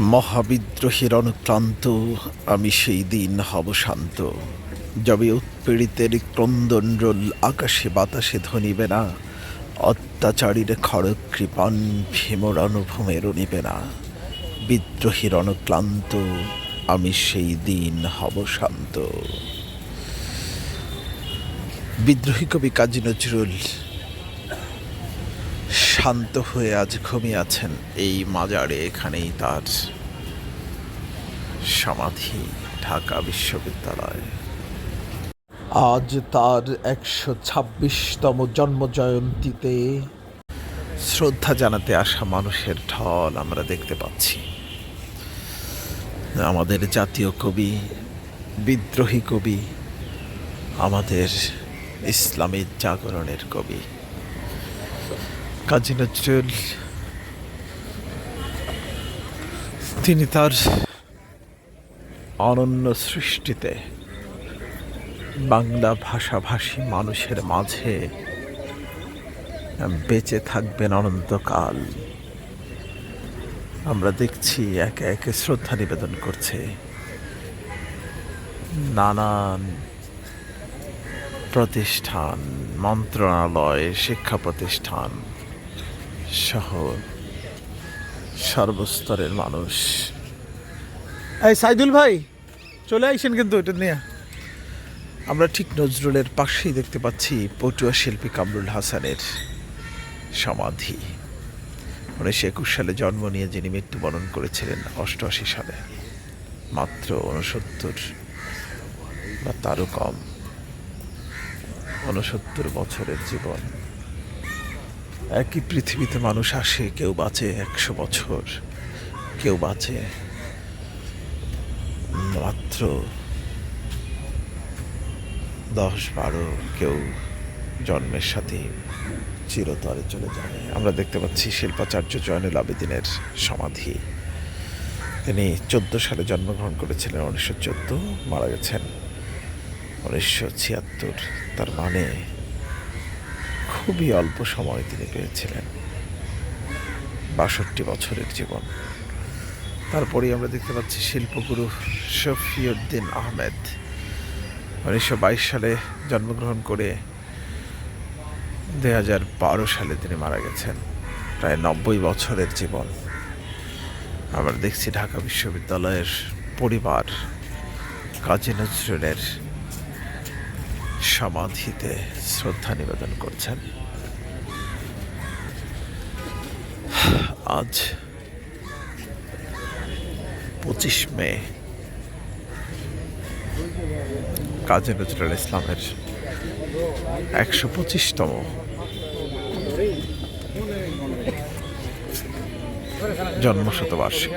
মহাবিদ্রোহের অনুক্রান্ত আমি সেই দিন হব শান্ত। যবে উৎপীড়িতের ক্রন্দনরোল আকাশে বাতাসে ধনিবে না, অত্যাচারীর খড়গ কৃপান ভীমর অনুভূমে রনিবে না। বিদ্রোহীর অনুক্লান্ত আমি সেই দিন হব শান্ত। বিদ্রোহী কবি কাজী নজরুল শান্ত হয়ে আজ ঘুমিয়ে আছেন। এই মাজারে এখানেই তার সমাধি, ঢাকা বিশ্ববিদ্যালয়। আজ তার একশো ছাব্বিশতম জন্ম জয়ন্তীতে শ্রদ্ধা জানাতে আসা মানুষের ঢল আমরা দেখতে পাচ্ছি। আমাদের জাতীয় কবি, বিদ্রোহী কবি, আমাদের ইসলামের জাগরণের কবি। কাজী নজরুল তিনি তার অনন্য সৃষ্টিতে বাংলা ভাষাভাষী মানুষের মাঝে বেঁচে থাকবেন অনন্তকাল। আমরা দেখছি একে একে শ্রদ্ধা নিবেদন করছে। নানান প্রতিষ্ঠান, মন্ত্রণালয়, শিক্ষা প্রতিষ্ঠান সহ সর্বস্তরের মানুষ। এই সাইদুল ভাই, চলে আইসেন কিন্তু এটা নিয়ে। আমরা ঠিক নজরুলের পাশেই দেখতে পাচ্ছি পটুয়া শিল্পী কামরুল হাসানের সমাধি। উনিশশো একুশ সালে জন্ম নিয়ে যিনি মৃত্যুবরণ করেছিলেন অষ্টআশি সালে, মাত্র উনসত্তর বা তারও কম। উনসত্তর বছরের জীবন। একই পৃথিবীতে মানুষ আসে, কেউ বাঁচে একশো বছর, কেউ বাঁচে মাত্র দশ বারো, কেউ জন্মের সাথে চিরতরে চলে যায়। আমরা দেখতে পাচ্ছি শিল্পাচার্য জয়নুল আবেদিনের সমাধি। তিনি চোদ্দ সালে জন্মগ্রহণ করেছিলেন, উনিশশো চোদ্দ, মারা গেছেন। উনিশশো ছিয়াত্তর, তার মানে খুবই অল্প সময় তিনি পেয়েছিলেন। বাষট্টি বছরের জীবন। তারপরেই আমরা দেখতে পাচ্ছি শিল্পগুরু শফিউদ্দিন আহমেদ। উনিশশো বাইশ সালে জন্মগ্রহণ করে দু হাজার বারো সালে তিনি মারা গেছেন। প্রায় নব্বই বছরের জীবন। আমরা দেখছি ঢাকা বিশ্ববিদ্যালয়ের পরিবার কাজী নজরুলের সমাধিতে শ্রদ্ধা নিবেদন করছেন। আজ পঁচিশ মে কাজী নজরুল ইসলামের একশো পঁচিশতম জন্মশতবার্ষিকী।